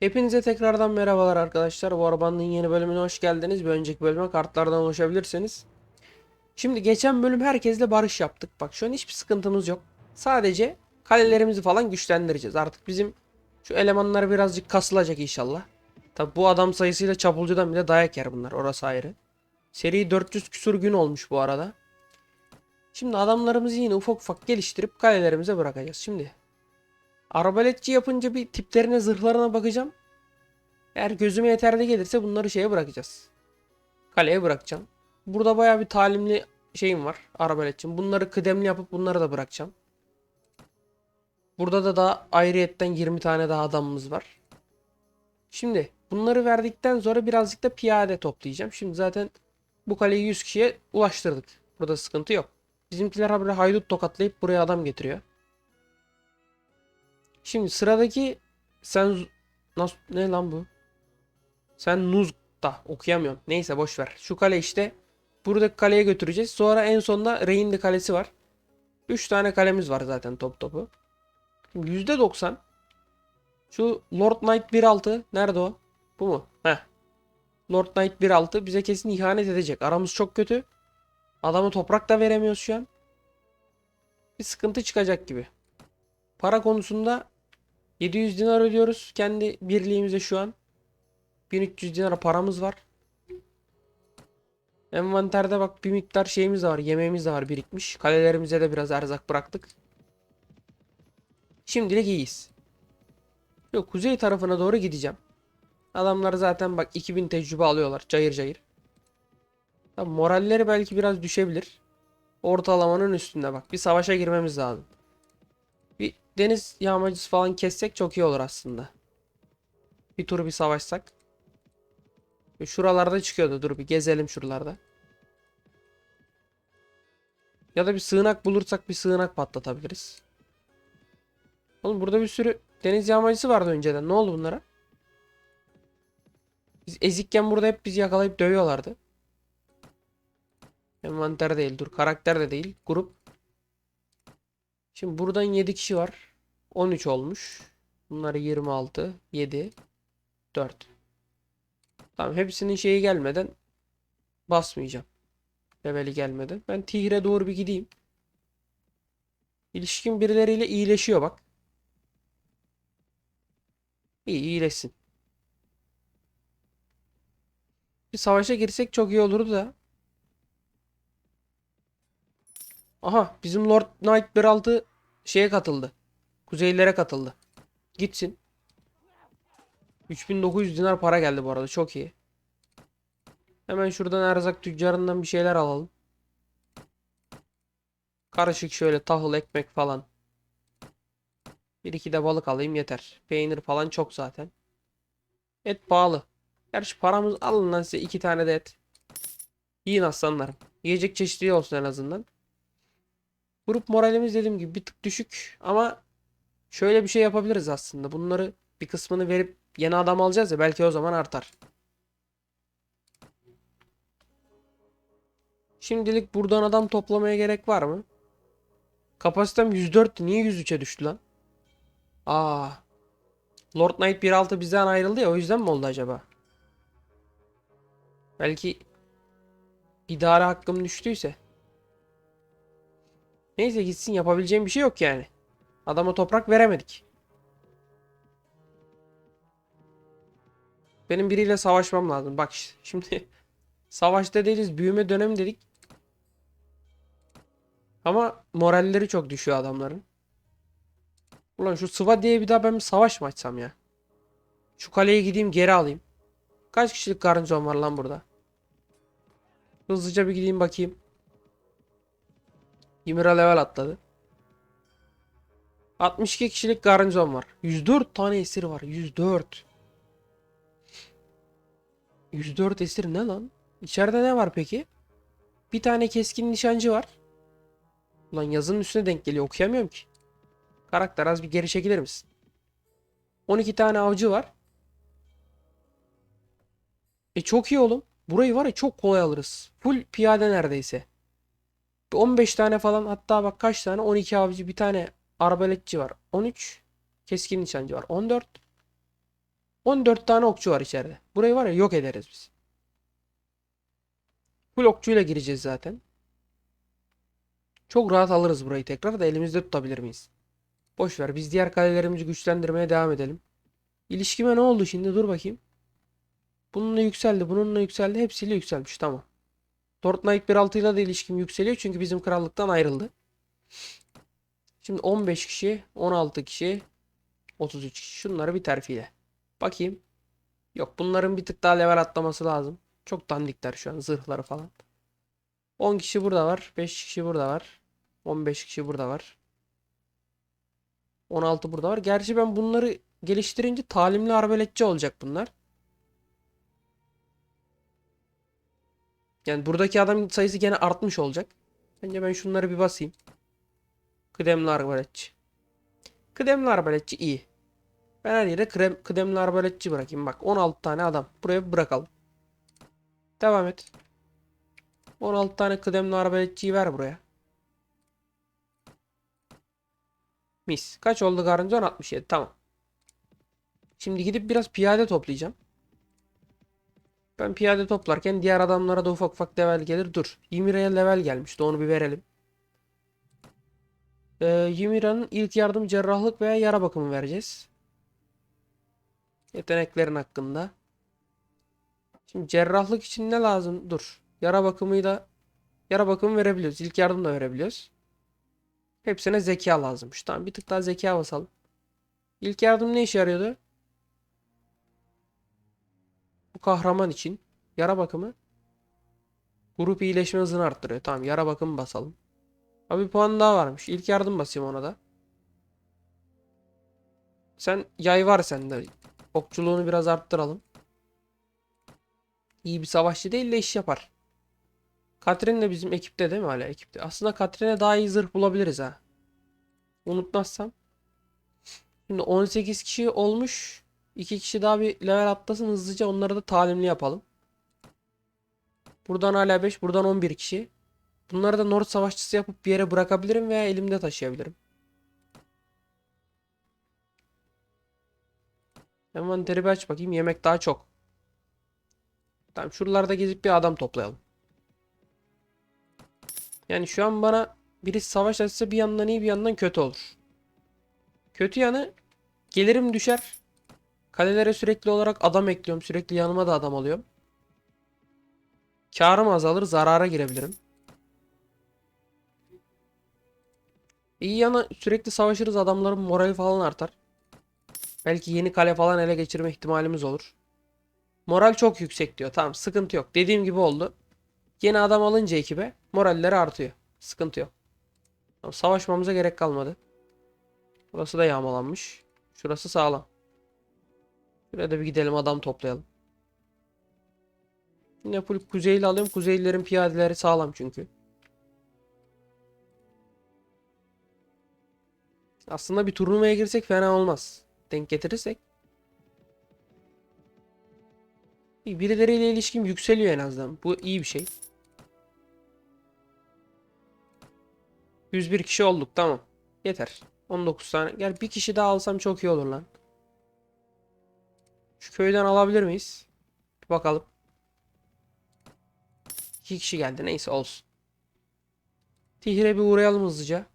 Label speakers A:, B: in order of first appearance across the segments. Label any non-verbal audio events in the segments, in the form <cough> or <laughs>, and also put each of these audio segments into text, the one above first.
A: Hepinize tekrardan merhabalar arkadaşlar. Warband'ın yeni bölümüne hoş geldiniz. Bir önceki bölüme kartlardan ulaşabilirsiniz. Şimdi geçen bölüm herkesle barış yaptık. Bak şu an hiçbir sıkıntımız yok. Sadece kalelerimizi falan güçlendireceğiz. Artık bizim şu elemanlar birazcık kasılacak inşallah. Tabi bu adam sayısıyla çapulcudan bile dayak yer bunlar. Orası ayrı. Seri 400 küsur gün olmuş bu arada. Şimdi adamlarımızı yine ufak ufak geliştirip kalelerimize bırakacağız. Şimdi Arbaletçi yapınca bir tiplerine zırhlarına bakacağım. Eğer gözüme yeterli gelirse bunları şeye bırakacağız. Kaleye bırakacağım. Burada baya bir talimli şeyim var. Arbaletçim. Bunları kıdemli yapıp bunları da bırakacağım. Burada da daha ayrıyetten 20 tane daha adamımız var. Şimdi bunları verdikten sonra birazcık da piyade toplayacağım. Şimdi zaten bu kaleyi 100 kişiye ulaştırdık. Burada sıkıntı yok. Bizimkiler habire haydut tokatlayıp buraya adam getiriyor. Şimdi sıradaki sen nasıl ne lan bu? Sen Nuz da okuyamıyorum. Neyse boş ver. Şu kale işte. Buradaki kaleye götüreceğiz. Sonra en sonunda Reyndi kalesi var. 3 tane kalemiz var zaten top topu. Şimdi %90. Şu Lord Knight 1.6 nerede o? Bu mu? Heh. Lord Knight 1.6 bize kesin ihanet edecek. Aramız çok kötü. Adamı toprak da veremiyoruz şu an. Bir sıkıntı çıkacak gibi. Para konusunda 700 dinar ödüyoruz kendi birliğimize şu an. 1300 dinar paramız var. Envanterde bak bir miktar şeyimiz var. Yemeğimiz de var birikmiş. Kalelerimize de biraz erzak bıraktık. Şimdilik iyiyiz. Yok kuzey tarafına doğru gideceğim. Adamlar zaten bak 2000 tecrübe alıyorlar cayır cayır. Tabii moralleri belki biraz düşebilir. Ortalamanın üstünde bak. Bir savaşa girmemiz lazım. Deniz yağmacısı falan kessek çok iyi olur aslında. Bir tur bir savaşsak. Ve Şuralarda çıkıyordu. Dur bir gezelim şuralarda. Ya da bir sığınak bulursak bir sığınak patlatabiliriz. Oğlum burada bir sürü deniz yağmacısı vardı önceden. Ne oldu bunlara? Biz ezikken burada hep bizi yakalayıp dövüyorlardı. Envanter değil. Dur karakter de değil. Grup. Şimdi buradan 7 kişi var. 13 olmuş. Bunlar 26, 7, 4. Tamam hepsinin şeyi gelmeden basmayacağım. Leveli gelmeden. Ben Tigre doğru bir gideyim. İlişkin birileriyle iyileşiyor bak. İyi iyileşsin. Bir savaşa girsek çok iyi olurdu da. Aha bizim Lord Knight 1.6 şeye katıldı. Kuzeylere katıldı. Gitsin. 3900 dinar para geldi bu arada. Çok iyi. Hemen şuradan erzak tüccarından bir şeyler alalım. Karışık şöyle tahıl ekmek falan. Bir iki de balık alayım yeter. Peynir falan çok zaten. Et pahalı. Gerçi paramız alın lan size iki tane de et. Yiyin aslanlarım. Yiyecek çeşitliliği olsun en azından. Grup moralimiz dediğim gibi bir tık düşük ama şöyle bir şey yapabiliriz aslında. Bunları bir kısmını verip yeni adam alacağız ya belki o zaman artar. Şimdilik buradan adam toplamaya gerek var mı? Kapasitem 104 niye 103'e düştü lan? Aa. Lord Knight 1.6 bizden ayrıldı ya o yüzden mi oldu acaba? Belki idare hakkım düştüyse. Neyse gitsin yapabileceğim bir şey yok yani. Adama toprak veremedik. Benim biriyle savaşmam lazım. Bak işte şimdi <laughs> savaşta değiliz büyüme dönemi dedik. Ama moralleri çok düşüyor adamların. Ulan şu Sıva diye bir daha ben bir savaş mı açsam ya? Şu kaleye gideyim geri alayım. Kaç kişilik garnizon var lan burada? Hızlıca bir gideyim bakayım. Ymira level atladı. 62 kişilik garnizon var. 104 tane esir var. 104. 104 esir ne lan? İçeride ne var peki? Bir tane keskin nişancı var. Ulan yazının üstüne denk geliyor. Okuyamıyorum ki. Karakter az bir geri çekilir misin? 12 tane avcı var. E çok iyi oğlum. Burayı var ya çok kolay alırız. Full piyade neredeyse. Bir 15 tane falan hatta bak kaç tane 12 avcı bir tane arbaletçi var. 13 keskin nişancı var. 14 14 tane okçu var içeride. Burayı var ya yok ederiz biz. Full okçuyla gireceğiz zaten. Çok rahat alırız burayı tekrar da elimizde tutabilir miyiz? Boş ver biz diğer kalelerimizi güçlendirmeye devam edelim. İlişkime ne oldu şimdi dur bakayım. Bununla yükseldi bununla yükseldi hepsiyle yükselmiş tamam. Fortnite 1.6 ile de ilişkim yükseliyor çünkü bizim krallıktan ayrıldı. Şimdi 15 kişi, 16 kişi, 33 kişi. Şunları bir terfiyle. Bakayım. Yok bunların bir tık daha level atlaması lazım. Çok dandikler şu an zırhları falan. 10 kişi burada var. 5 kişi burada var. 15 kişi burada var. 16 burada var. Gerçi ben bunları geliştirince talimli arbeletçi olacak bunlar. Yani buradaki adam sayısı gene artmış olacak. Bence ben şunları bir basayım. Kıdemli arbaletçi. Kıdemli arbaletçi iyi. Ben her yere krem, kıdemli arbaletçi bırakayım. Bak 16 tane adam. Buraya bırakalım. Devam et. 16 tane kıdemli arbaletçiyi ver buraya. Mis. Kaç oldu garnizon? 67. Tamam. Şimdi gidip biraz piyade toplayacağım. Ben piyade toplarken diğer adamlara da ufak ufak level gelir. Dur. Ymira'ya level gelmişti. Onu bir verelim. Ee, Ymira'nın ilk yardım cerrahlık veya yara bakımı vereceğiz. Yeteneklerin hakkında. Şimdi cerrahlık için ne lazım? Dur. Yara bakımıyı da yara bakımı verebiliyoruz. İlk yardım da verebiliyoruz. Hepsine zeka lazımmış. Tamam bir tık daha zeka basalım. İlk yardım ne işe yarıyordu? Bu kahraman için. Yara bakımı. Grup iyileşme hızını arttırıyor. Tamam yara bakımı basalım. Abi bir puan daha varmış. İlk yardım basayım ona da. Sen yay var sende. Okçuluğunu biraz arttıralım. İyi bir savaşçı değil de iş yapar. Katrin de bizim ekipte değil mi hala ekipte? Aslında Katrin'e daha iyi zırh bulabiliriz ha. Unutmazsam. Şimdi 18 kişi olmuş. 2 kişi daha bir level atlasın hızlıca onları da talimli yapalım. Buradan hala 5, buradan 11 kişi. Bunları da North savaşçısı yapıp bir yere bırakabilirim veya elimde taşıyabilirim. Envanteri bir aç bakayım. Yemek daha çok. Tamam şuralarda gezip bir adam toplayalım. Yani şu an bana birisi savaş açsa bir yandan iyi bir yandan kötü olur. Kötü yanı gelirim düşer. Kalelere sürekli olarak adam ekliyorum. Sürekli yanıma da adam alıyorum. Karım azalır. Zarara girebilirim. İyi yanı sürekli savaşırız. Adamların morali falan artar. Belki yeni kale falan ele geçirme ihtimalimiz olur. Moral çok yüksek diyor. Tamam sıkıntı yok. Dediğim gibi oldu. Yeni adam alınca ekibe moralleri artıyor. Sıkıntı yok. Tamam, savaşmamıza gerek kalmadı. Burası da yağmalanmış. Şurası sağlam. Şuraya da bir gidelim adam toplayalım. Yine full kuzeyli alıyorum. Kuzeylilerin piyadeleri sağlam çünkü. Aslında bir turnuvaya girsek fena olmaz. Denk getirirsek. Birileriyle ilişkim yükseliyor en azından. Bu iyi bir şey. 101 kişi olduk tamam. Yeter. 19 tane. Gel bir kişi daha alsam çok iyi olur lan. Şu köyden alabilir miyiz? Bir bakalım. İki kişi geldi. Neyse olsun. Tihre bir uğrayalım hızlıca.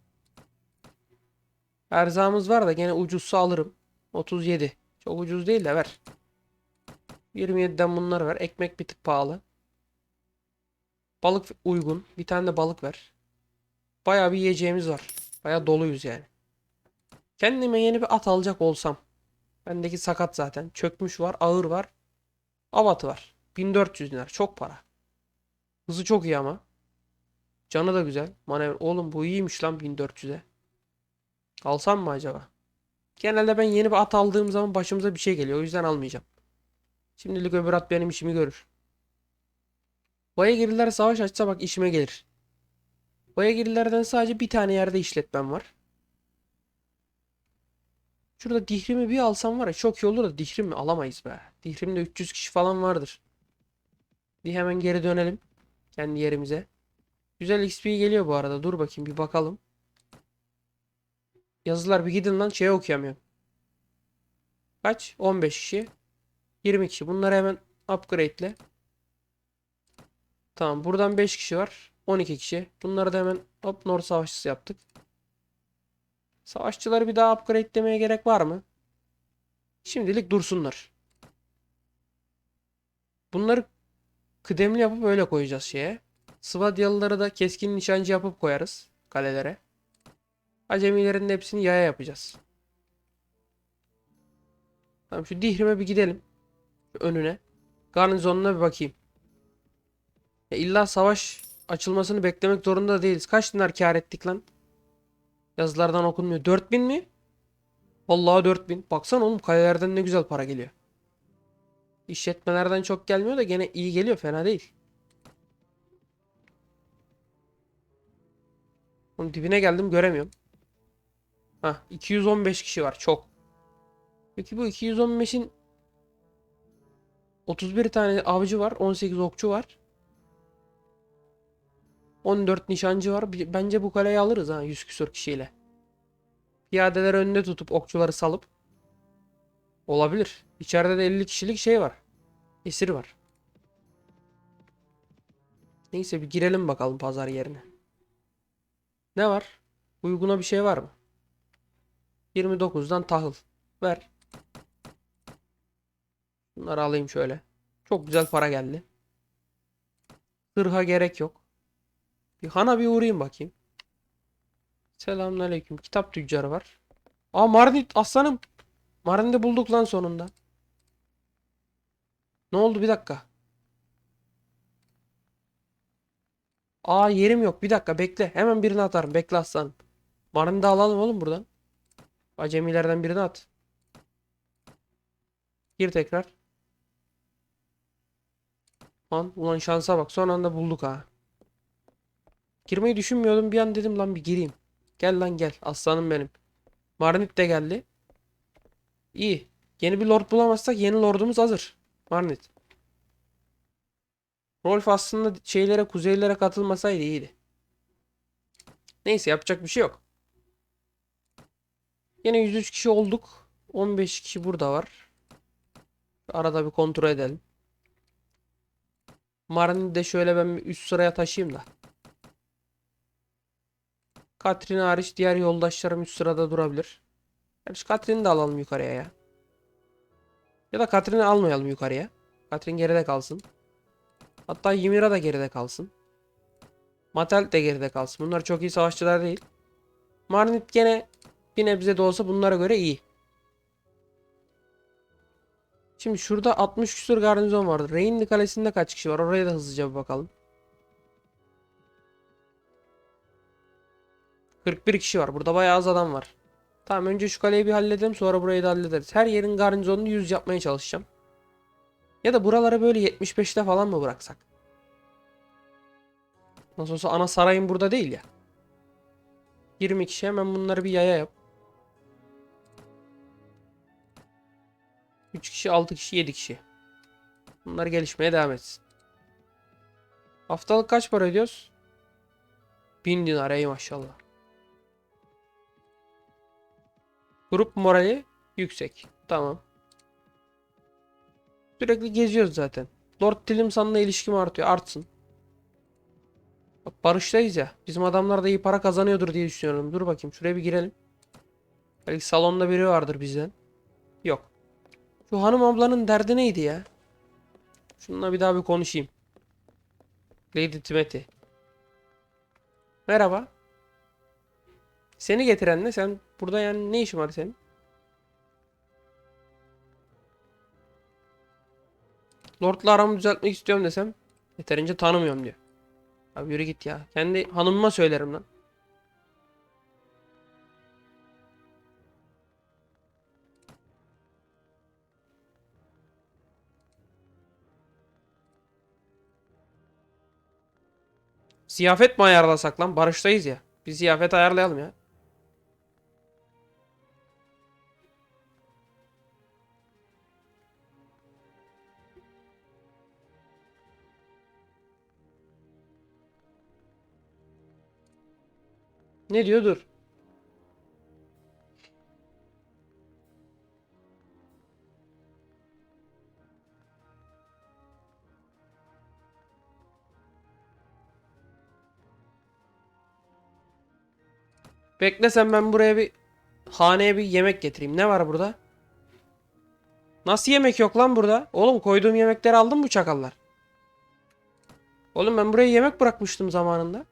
A: Erzağımız var da gene ucuzsa alırım. 37. Çok ucuz değil de ver. 27'den bunları ver. Ekmek bir tık pahalı. Balık uygun. Bir tane de balık ver. Bayağı bir yiyeceğimiz var. Bayağı doluyuz yani. Kendime yeni bir at alacak olsam. Bendeki sakat zaten. Çökmüş var. Ağır var. Avatı var. 1400 dinar. Çok para. Hızı çok iyi ama. Canı da güzel. Manevra. Oğlum bu iyiymiş lan 1400'e. Alsam mı acaba? Genelde ben yeni bir at aldığım zaman başımıza bir şey geliyor. O yüzden almayacağım. Şimdilik öbür at benim işimi görür. Bayagirliler savaş açsa bak işime gelir. Bayagirlilerden sadece bir tane yerde işletmem var. Şurada Dihrim'i bir alsam var ya çok iyi olur da Dihrim'i alamayız be. Dihrim'de 300 kişi falan vardır. Bir hemen geri dönelim. Kendi yerimize. Güzel XP geliyor bu arada. Dur bakayım bir bakalım. Yazılar bir gidin lan şey okuyamıyorum. Kaç? 15 kişi. 20 kişi. Bunları hemen upgrade'le. Tamam. Buradan 5 kişi var. 12 kişi. Bunları da hemen hop Nord savaşçısı yaptık. Savaşçıları bir daha upgrade'lemeye gerek var mı? Şimdilik dursunlar. Bunları kıdemli yapıp öyle koyacağız şeye. Svadyalıları da keskin nişancı yapıp koyarız kalelere. Acemilerin hepsini yaya yapacağız. Tamam şu Dihrim'e bir gidelim. Şu önüne. Garnizonuna bir bakayım. Ya illa savaş açılmasını beklemek zorunda da değiliz. Kaç dinar kar ettik lan? Yazılardan okunmuyor. 4000 mi? Vallahi 4000. Baksana oğlum kalelerden ne güzel para geliyor. İşletmelerden çok gelmiyor da gene iyi geliyor. Fena değil. Onun dibine geldim göremiyorum. Hah 215 kişi var. Çok. Peki bu 215'in 31 tane avcı var. 18 okçu var. 14 nişancı var. Bence bu kaleyi alırız ha 100 küsur kişiyle. Piyadeleri önüne tutup okçuları salıp olabilir. İçeride de 50 kişilik şey var. Esir var. Neyse bir girelim bakalım pazar yerine. Ne var? Uyguna bir şey var mı? 29'dan tahıl. Ver. Bunları alayım şöyle. Çok güzel para geldi. Hırha gerek yok. Bir hana bir uğrayayım bakayım. Selamünaleyküm. Kitap tüccarı var. Aa Marinit aslanım. Marin'i bulduk lan sonunda. Ne oldu bir dakika. Aa yerim yok. Bir dakika bekle. Hemen birini atarım. Bekle aslanım. Marin'i de alalım oğlum buradan. Acemilerden birini at. Gir tekrar. Lan ulan şansa bak. Son anda bulduk ha. Girmeyi düşünmüyordum. Bir an dedim lan bir gireyim. Gel lan gel. Aslanım benim. Marnit de geldi. İyi. Yeni bir lord bulamazsak yeni lordumuz hazır. Marnit. Rolf aslında şeylere, kuzeylere katılmasaydı iyiydi. Neyse yapacak bir şey yok. Yine 103 kişi olduk. 15 kişi burada var. Arada bir kontrol edelim. Marin'i de şöyle ben üst sıraya taşıyayım da. Katrin hariç diğer yoldaşlarım üst sırada durabilir. Gerçi Katrin'i de alalım yukarıya ya. Ya da Katrin'i almayalım yukarıya. Katrin geride kalsın. Hatta Ymira da geride kalsın. Matel de geride kalsın. Bunlar çok iyi savaşçılar değil. Marnit gene bir nebze de olsa bunlara göre iyi. Şimdi şurada 60 küsur garnizon vardı. Reynli Kalesi'nde kaç kişi var? Oraya da hızlıca bir bakalım. 41 kişi var. Burada bayağı az adam var. Tamam önce şu kaleyi bir halledelim sonra burayı da hallederiz. Her yerin garnizonunu 100 yapmaya çalışacağım. Ya da buraları böyle 75'te falan mı bıraksak? Nasıl olsa ana sarayım burada değil ya. 20 kişi hemen bunları bir yaya yap. 3 kişi, 6 kişi, 7 kişi. Bunlar gelişmeye devam etsin. Haftalık kaç para ödüyoruz? 1000 dinar ey maşallah. Grup morali yüksek. Tamam. Sürekli geziyoruz zaten. Lord Tilimsan'la ilişkim artıyor. Artsın. Bak barıştayız ya. Bizim adamlar da iyi para kazanıyordur diye düşünüyorum. Dur bakayım şuraya bir girelim. Belki salonda biri vardır bizden. Yok. Şu hanım ablanın derdi neydi ya? Şununla bir daha bir konuşayım. Lady Timothy. Merhaba. Seni getiren ne? Sen burada yani ne işin var senin? Lord'la aramı düzeltmek istiyorum desem yeterince tanımıyorum diyor. Abi yürü git ya. Kendi hanımıma söylerim lan. Ziyafet mi ayarlasak lan? Barıştayız ya. Bir ziyafet ayarlayalım ya. Ne diyor dur. Bekle sen ben buraya bir haneye bir yemek getireyim. Ne var burada? Nasıl yemek yok lan burada? Oğlum koyduğum yemekleri aldın mı çakallar? Oğlum ben buraya yemek bırakmıştım zamanında.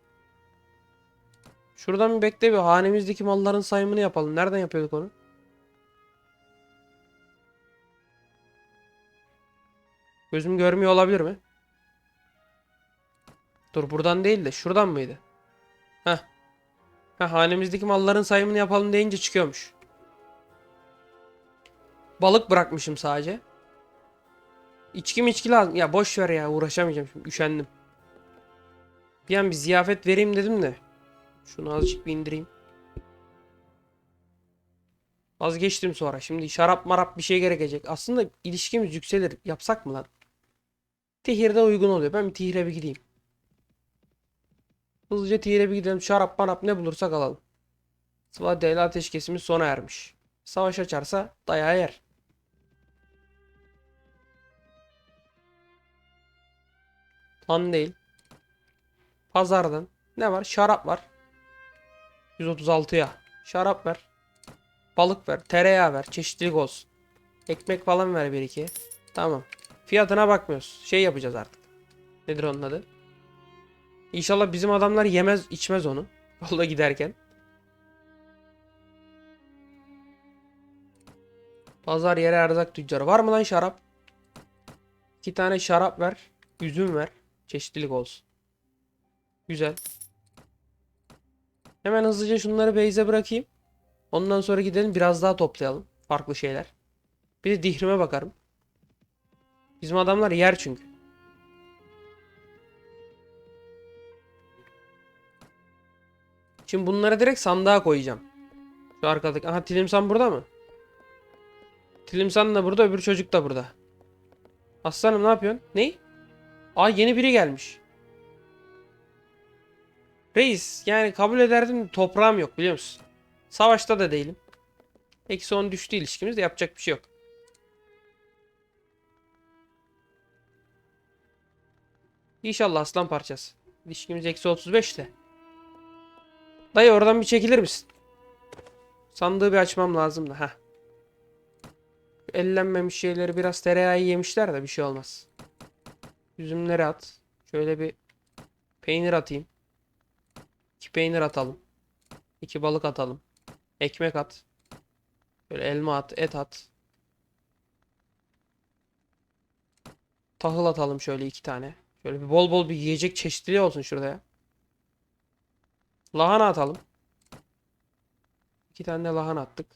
A: Şuradan bir bekle bir hanemizdeki malların sayımını yapalım. Nereden yapıyorduk onu? Gözüm görmüyor olabilir mi? Dur buradan değil de şuradan mıydı? Heh. Heh hanemizdeki malların sayımını yapalım deyince çıkıyormuş. Balık bırakmışım sadece. İçki mi içki lazım? Ya boş ver ya uğraşamayacağım şimdi üşendim. Bir an bir ziyafet vereyim dedim de. Şunu azıcık bir indireyim. Vazgeçtim sonra. Şimdi şarap marap bir şey gerekecek. Aslında ilişkimiz yükselir. Yapsak mı lan? Tihir'de uygun oluyor. Ben bir Tihir'e bir gideyim. Hızlıca Tihir'e bir gidelim. Şarap marap ne bulursak alalım. Svadya ile ateşkesimiz sona ermiş. Savaş açarsa dayağı yer. Lan değil. Pazardan. Ne var? Şarap var. 136'ya. Şarap ver. Balık ver. Tereyağı ver. Çeşitlilik olsun. Ekmek falan ver bir iki. Tamam. Fiyatına bakmıyoruz. Şey yapacağız artık. Nedir onun adı? İnşallah bizim adamlar yemez içmez onu. <laughs> Yolda giderken. Pazar yeri erzak tüccarı. Var mı lan şarap? İki tane şarap ver. Üzüm ver. Çeşitlilik olsun. Güzel. Hemen hızlıca şunları base'e bırakayım. Ondan sonra gidelim biraz daha toplayalım. Farklı şeyler. Bir de dihrime bakarım. Bizim adamlar yer çünkü. Şimdi bunları direkt sandığa koyacağım. Şu arkadaki. Aha Tilimsan burada mı? Tilimsan da burada öbür çocuk da burada. Aslanım ne yapıyorsun? Ney? Aa yeni biri gelmiş. Reis yani kabul ederdim de toprağım yok biliyor musun? Savaşta da değilim. Eksi 10 düştü ilişkimiz de yapacak bir şey yok. İnşallah aslan parçası. İlişkimiz eksi 35 de. Dayı oradan bir çekilir misin? Sandığı bir açmam lazım da. Ellenmemiş şeyleri biraz tereyağı yemişler de bir şey olmaz. Üzümleri at. Şöyle bir peynir atayım. İki peynir atalım. İki balık atalım. Ekmek at. Böyle elma at, et at. Tahıl atalım şöyle iki tane. Şöyle bir bol bol bir yiyecek çeşitliliği olsun şurada ya. Lahana atalım. İki tane de lahana attık.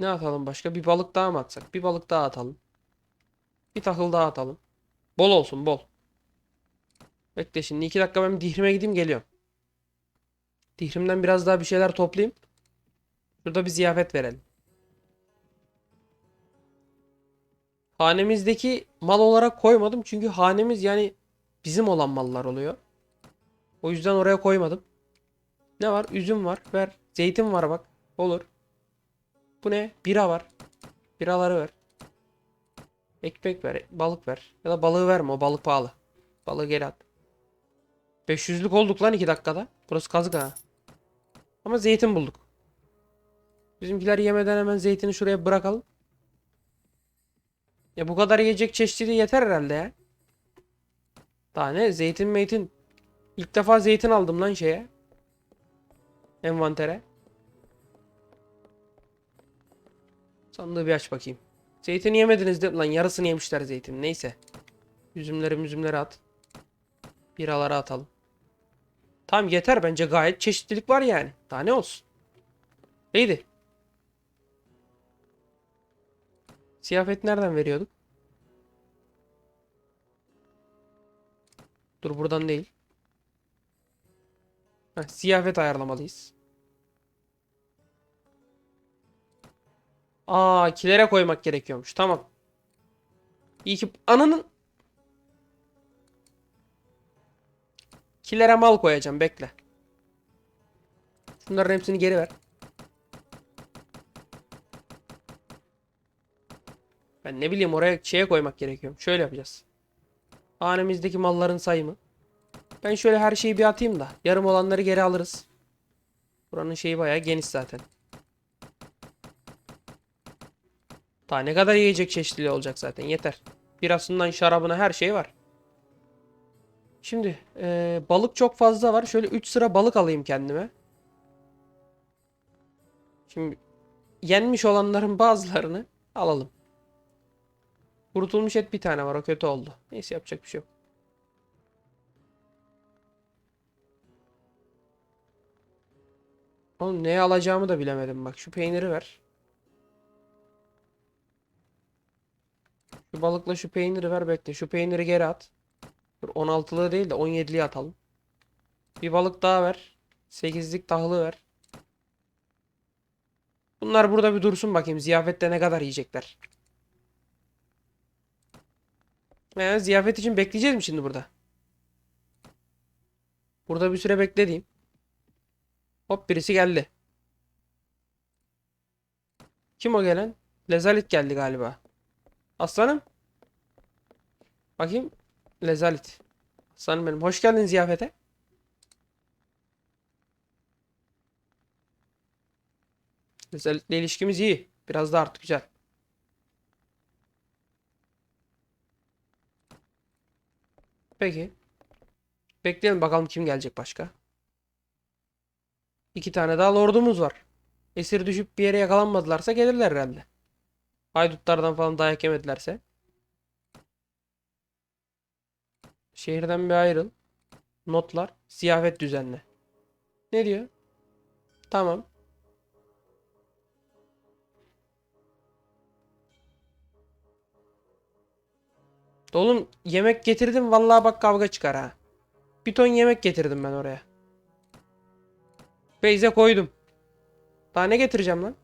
A: Ne atalım başka? Bir balık daha mı atsak? Bir balık daha atalım. Bir tahıl daha atalım. Bol olsun bol. Bekle şimdi iki dakika ben dihrime gideyim geliyorum. Dihrimden biraz daha bir şeyler toplayayım. Şurada bir ziyafet verelim. Hanemizdeki mal olarak koymadım. Çünkü hanemiz yani bizim olan mallar oluyor. O yüzden oraya koymadım. Ne var? Üzüm var. Ver. Zeytin var bak. Olur. Bu ne? Bira var. Biraları ver. Ekmek ver. Balık ver. Ya da balığı verme. O balık pahalı. Balığı geri at. 500'lük olduk lan 2 dakikada. Burası kazık ha. Ama zeytin bulduk. Bizimkiler yemeden hemen zeytini şuraya bırakalım. Ya bu kadar yiyecek çeşitliliği yeter herhalde ya. Daha ne? Zeytin meytin. İlk defa zeytin aldım lan şeye. Envantere. Sandığı bir aç bakayım. Zeytini yemediniz de lan yarısını yemişler zeytin. Neyse. Üzümleri üzümleri at. Biraları atalım. Tamam yeter bence gayet çeşitlilik var yani. Daha ne olsun. Neydi? Siyafet nereden veriyorduk? Dur buradan değil. Heh, ziyafet ayarlamalıyız. Aa kilere koymak gerekiyormuş. Tamam. İyi ki ananın kilere mal koyacağım bekle. Şunların hepsini geri ver. Ben ne bileyim oraya şeye koymak gerekiyor. Şöyle yapacağız. Hanemizdeki malların sayımı. Ben şöyle her şeyi bir atayım da yarım olanları geri alırız. Buranın şeyi bayağı geniş zaten. Daha ne kadar yiyecek çeşitliliği olacak zaten yeter. Birasından şarabına her şey var. Şimdi eee, balık çok fazla var. Şöyle 3 sıra balık alayım kendime. Şimdi yenmiş olanların <laughs> bazılarını alalım. Kurutulmuş et bir tane var. O kötü oldu. Neyse yapacak bir şey yok. Oğlum neye alacağımı da bilemedim bak. Şu peyniri ver. Şu balıkla şu peyniri ver bekle. Şu peyniri geri at. Dur 16'lığı değil de 17'liği atalım. Bir balık daha ver. 8'lik tahılı ver. Bunlar burada bir dursun bakayım. Ziyafette ne kadar yiyecekler. Ee, ziyafet için bekleyeceğiz mi şimdi burada? Burada bir süre beklediğim. Hop birisi geldi. Kim o gelen? Lezalit geldi galiba. Aslanım. Bakayım. Lezalit. Aslanım benim. Hoş geldin ziyafete. Lezalitle ilişkimiz iyi. Biraz da artık güzel. Peki. Bekleyelim bakalım kim gelecek başka. İki tane daha lordumuz var. Esir düşüp bir yere yakalanmadılarsa gelirler herhalde. Haydutlardan falan dayak yemedilerse. Şehirden bir ayrıl. Notlar. Ziyafet düzenle. Ne diyor? Tamam. Oğlum yemek getirdim vallahi bak kavga çıkar ha. Bir ton yemek getirdim ben oraya. Beyze koydum. Daha ne getireceğim lan?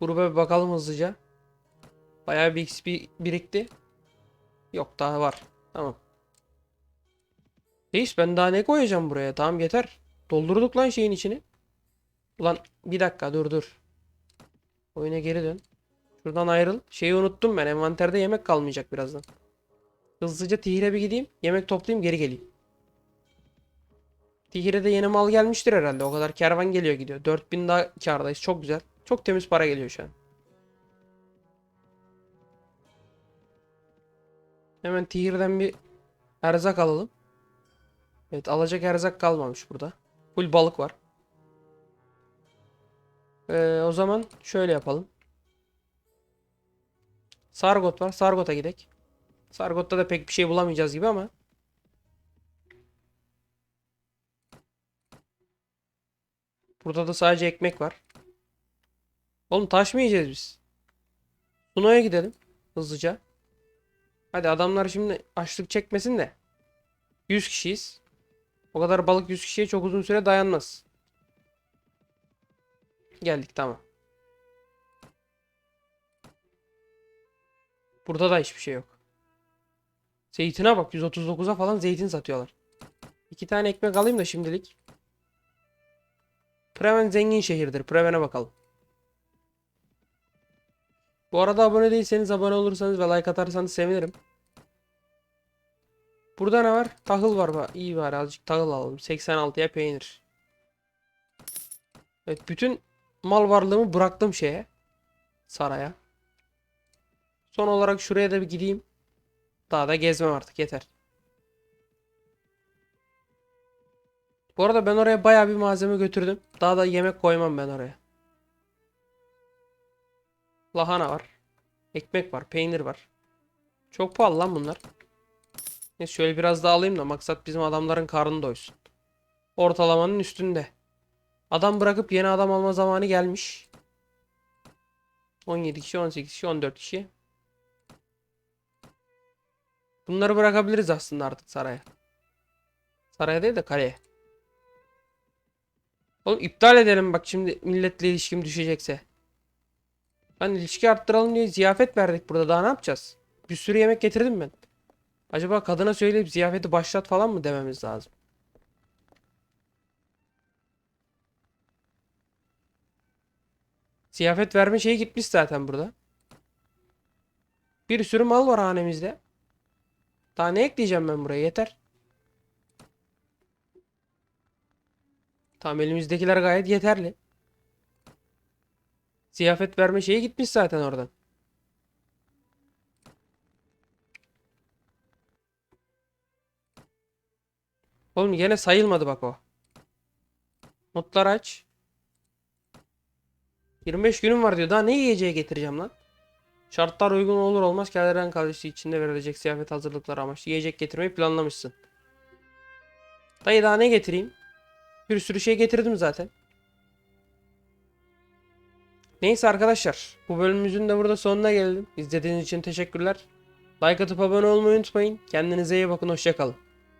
A: Gruba bir bakalım hızlıca. Bayağı bir XP birikti. Yok daha var. Tamam. Reis ben daha ne koyacağım buraya? Tamam yeter. Doldurduk lan şeyin içini. Ulan bir dakika dur dur. Oyuna geri dön. Şuradan ayrıl. Şeyi unuttum ben. Envanterde yemek kalmayacak birazdan. Hızlıca Tihir'e bir gideyim. Yemek toplayayım geri geleyim. Tihir'e de yeni mal gelmiştir herhalde. O kadar kervan geliyor gidiyor. 4000 daha kârdayız. Çok güzel. Çok temiz para geliyor şu an. Hemen Tihir'den bir erzak alalım. Evet alacak erzak kalmamış burada. Full balık var. Ee, o zaman şöyle yapalım. Sargot var. Sargot'a gidek. Sargot'ta da pek bir şey bulamayacağız gibi ama. Burada da sadece ekmek var. Oğlum taş mı yiyeceğiz biz? Suno'ya gidelim. Hızlıca. Hadi adamlar şimdi açlık çekmesin de. 100 kişiyiz. O kadar balık 100 kişiye çok uzun süre dayanmaz. Geldik tamam. Burada da hiçbir şey yok. Zeytine bak 139'a falan zeytin satıyorlar. İki tane ekmek alayım da şimdilik. Preven zengin şehirdir. Preven'e bakalım. Bu arada abone değilseniz abone olursanız ve like atarsanız sevinirim. Burada ne var? Tahıl var. İyi var. Azıcık tahıl alalım. 86'ya peynir. Evet. Bütün mal varlığımı bıraktım şeye. Saraya. Son olarak şuraya da bir gideyim. Daha da gezmem artık. Yeter. Bu arada ben oraya bayağı bir malzeme götürdüm. Daha da yemek koymam ben oraya. Lahana var. Ekmek var. Peynir var. Çok pahalı lan bunlar. Neyse şöyle biraz daha alayım da maksat bizim adamların karnı doysun. Ortalamanın üstünde. Adam bırakıp yeni adam alma zamanı gelmiş. 17 kişi, 18 kişi, 14 kişi. Bunları bırakabiliriz aslında artık saraya. Saraya değil de kaleye. Oğlum iptal edelim bak şimdi milletle ilişkim düşecekse. Ben ilişki arttıralım diye ziyafet verdik burada daha ne yapacağız? Bir sürü yemek getirdim ben. Acaba kadına söyleyip ziyafeti başlat falan mı dememiz lazım? Ziyafet verme şeyi gitmiş zaten burada. Bir sürü mal var hanemizde. Daha ne ekleyeceğim ben buraya? Yeter. Tamam elimizdekiler gayet yeterli. Ziyafet verme şeyi gitmiş zaten oradan. Oğlum yine sayılmadı bak o. Notlar aç. 25 günüm var diyor. Daha ne yiyeceği getireceğim lan? Şartlar uygun olur olmaz kerlerden kalesi içinde verilecek ziyafet hazırlıkları amaçlı yiyecek getirmeyi planlamışsın. Dayı daha ne getireyim? Bir sürü şey getirdim zaten. Neyse arkadaşlar. Bu bölümümüzün de burada sonuna geldim. İzlediğiniz için teşekkürler. Like atıp abone olmayı unutmayın. Kendinize iyi bakın. Hoşçakalın.